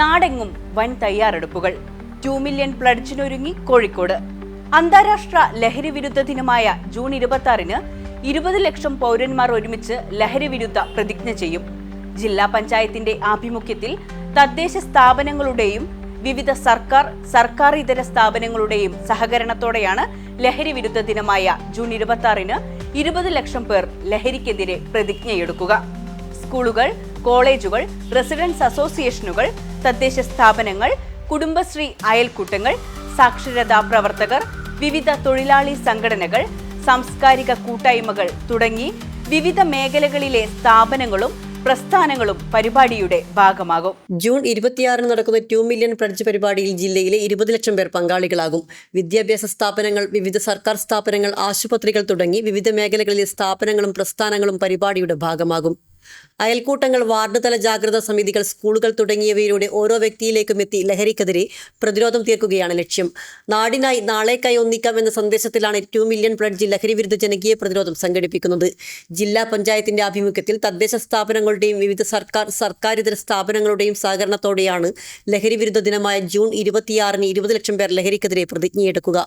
നാടെങ്ങും വൻ തയ്യാറെടുപ്പുകൾ. ടു മില്യൺ പ്ലഡ്ജിനൊരുങ്ങി കോഴിക്കോട്. അന്താരാഷ്ട്ര ലഹരി വിരുദ്ധ ദിനമായ ജൂൺ ഇരുപത്തി ആറിന് ഇരുപത് ലക്ഷം പൗരന്മാർ ഒരുമിച്ച് ലഹരി വിരുദ്ധ പ്രതിജ്ഞ ചെയ്യും. ജില്ലാ പഞ്ചായത്തിന്റെ ആഭിമുഖ്യത്തിൽ തദ്ദേശ സ്ഥാപനങ്ങളുടെയും വിവിധ സർക്കാർ സർക്കാർ ഇതര സ്ഥാപനങ്ങളുടെയും സഹകരണത്തോടെയാണ് ലഹരി വിരുദ്ധ ദിനമായ ജൂൺ ഇരുപത്തി ആറിന് ഇരുപത് ലക്ഷം പേർ ലഹരിക്കെതിരെ പ്രതിജ്ഞയെടുക്കുക. സ്കൂളുകൾ കോളേജുകൾ റെസിഡൻസ് അസോസിയേഷനുകൾ തദ്ദേശ സ്ഥാപനങ്ങൾ കുടുംബശ്രീ അയൽക്കൂട്ടങ്ങൾ സാക്ഷരതാ പ്രവർത്തകർ വിവിധ തൊഴിലാളി സംഘടനകൾ സാംസ്കാരിക കൂട്ടായ്മകൾ തുടങ്ങി വിവിധ മേഖലകളിലെ സ്ഥാപനങ്ങളും പ്രസ്ഥാനങ്ങളും പരിപാടിയുടെ ഭാഗമാകും. ജൂൺ ഇരുപത്തിയാറിന് നടക്കുന്ന ടു മില്യൺ പ്രഡ്ജ് പരിപാടിയിൽ ജില്ലയിലെ ഇരുപത് ലക്ഷം പേർ പങ്കാളികളാകും. വിദ്യാഭ്യാസ സ്ഥാപനങ്ങൾ വിവിധ സർക്കാർ സ്ഥാപനങ്ങൾ ആശുപത്രികൾ തുടങ്ങി വിവിധ മേഖലകളിലെ സ്ഥാപനങ്ങളും പ്രസ്ഥാനങ്ങളും പരിപാടിയുടെ ഭാഗമാകും. അയൽക്കൂട്ടങ്ങൾ വാർഡ് തല ജാഗ്രതാ സമിതികൾ സ്കൂളുകൾ തുടങ്ങിയവയിലൂടെ ഓരോ വ്യക്തിയിലേക്കും എത്തി ലഹരിക്കെതിരെ പ്രതിരോധം തീർക്കുകയാണ് ലക്ഷ്യം. നാടിനായി നാളേക്കായി ഒന്നിക്കാം എന്ന സന്ദേശത്തിലാണ് ടു മില്യൺ പ്ലഡ്ജ് ലഹരി വിരുദ്ധ ജനകീയ പ്രതിരോധം സംഘടിപ്പിക്കുന്നത്. ജില്ലാ പഞ്ചായത്തിന്റെ ആഭിമുഖ്യത്തിൽ തദ്ദേശ സ്ഥാപനങ്ങളുടെയും വിവിധ സർക്കാർ സർക്കാരിതര സ്ഥാപനങ്ങളുടെയും സഹകരണത്തോടെയാണ് ലഹരി വിരുദ്ധ ദിനമായ ജൂൺ ഇരുപത്തിയാറിന് ഇരുപത് ലക്ഷം പേർ ലഹരിക്കെതിരെ പ്രതിജ്ഞയെടുക്കുക.